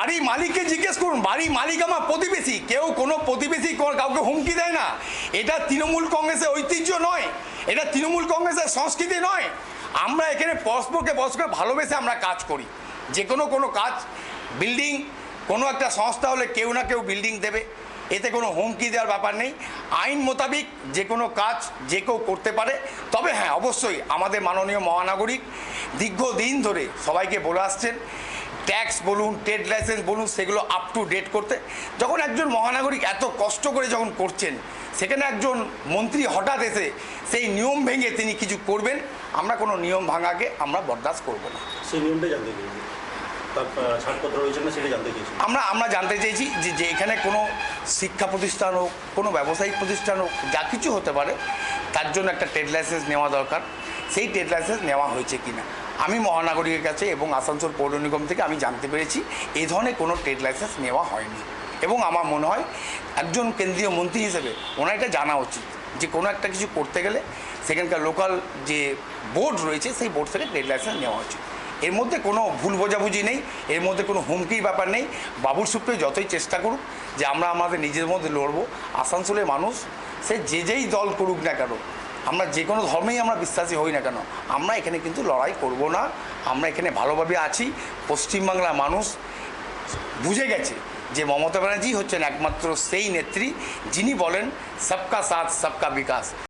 বাড়ি মালিককে জিজ্ঞেস করুন, বাড়ি মালিক আমার প্রতিবেশী, কেউ কোনো প্রতিবেশী কাউকে হুমকি দেয় না। এটা তৃণমূল কংগ্রেসের ঐতিহ্য নয়, এটা তৃণমূল কংগ্রেসের সংস্কৃতি নয়। আমরা এখানে পরস্পরকে পরস্পর ভালোবেসে আমরা কাজ করি। যে কোনো কোনো কাজ, বিল্ডিং, কোনো একটা সংস্থা হলে কেউ না কেউ বিল্ডিং দেবে। এতে কোনো হুমকি দেওয়ার ব্যাপার নেই। আইন মোতাবিক যে কোনো কাজ যে কেউ করতে পারে। তবে হ্যাঁ অবশ্যই আমাদের মাননীয় মহানাগরিক দীর্ঘদিন ধরে সবাইকে বলে আসছেন ট্যাক্স বলুন ট্রেড লাইসেন্স বলুন সেগুলো আপ টু ডেট করতে। যখন একজন মহানাগরিক এত কষ্ট করে যখন করছেন সেখানে একজন মন্ত্রী হঠাৎ এসে সেই নিয়ম ভেঙে তিনি কিছু করবেন আমরা কোনো নিয়ম ভাঙাকে আমরা বরদাস্ত করব না। সেই নিয়মটা জানতে আমরা আমরা জানতে চেয়েছি যে যে এখানে কোনো শিক্ষা প্রতিষ্ঠান হোক কোনো ব্যবসায়িক প্রতিষ্ঠান হোক যা কিছু হতে পারে তার জন্য একটা ট্রেড লাইসেন্স নেওয়া দরকার। সেই ট্রেড লাইসেন্স নেওয়া হয়েছে কিনা? আমি মহানগরীর কাছে এবং আসানসোল পৌর নিগম থেকে আমি জানতে পেরেছি, এ ধরনের কোনো ট্রেড লাইসেন্স নেওয়া হয়নি। এবং আমার মনে হয় একজন কেন্দ্রীয় মন্ত্রী হিসেবে ওনার এটা জানা উচিত যে কোনো একটা কিছু করতে গেলে সেখানকার লোকাল যে বোর্ড রয়েছে, সেই বোর্ড থেকে ট্রেড লাইসেন্স নেওয়া উচিত। এর মধ্যে কোনো ভুল বোঝাবুঝি নেই, এর মধ্যে কোনো হুমকির ব্যাপার নেই। বাবুর সুপ্রিয় যতই চেষ্টা করুক যে আমরা আমাদের নিজের মধ্যে লড়বো, আসানসোলের মানুষ সে যে যেই দল করুক না কেন, আমরা যে কোনো ধর্মেই আমরা বিশ্বাসী হই না কেন, আমরা এখানে কিন্তু লড়াই করব না। আমরা এখানে ভালোভাবে আছি, পশ্চিমবাংলার মানুষ বুঝে গেছে যে মমতা ব্যানার্জি হচ্ছেন একমাত্র সেই নেত্রী, যিনি বলেন, সবকা সাথ, সবকা বিকাশ।